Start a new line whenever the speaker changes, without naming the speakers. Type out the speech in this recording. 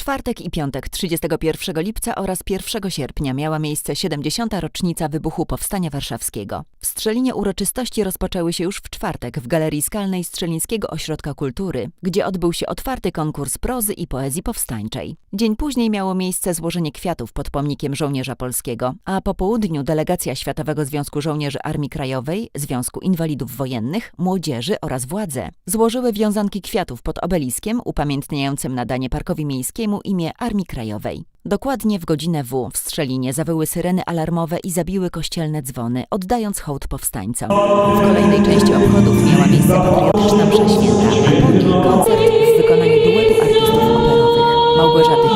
czwartek i piątek 31 lipca oraz 1 sierpnia miała miejsce 70. rocznica wybuchu Powstania Warszawskiego. W Strzelinie uroczystości rozpoczęły się już w czwartek w Galerii Skalnej Strzelińskiego Ośrodka Kultury, gdzie odbył się otwarty konkurs prozy i poezji powstańczej. Dzień później miało miejsce złożenie kwiatów pod pomnikiem żołnierza polskiego, a po południu delegacja Światowego Związku Żołnierzy Armii Krajowej, Związku Inwalidów Wojennych, Młodzieży oraz władze złożyły wiązanki kwiatów pod obeliskiem upamiętniającym nadanie Parkowi Miejskiemu mu imię Armii Krajowej. Dokładnie w godzinę W w Strzelinie zawyły syreny alarmowe i zabiły kościelne dzwony, oddając hołd powstańcom. W kolejnej części obchodów miała miejsce patriotyczna msza święta, a po niej koncert w wykonaniu duetu artystów operowych Małgorzaty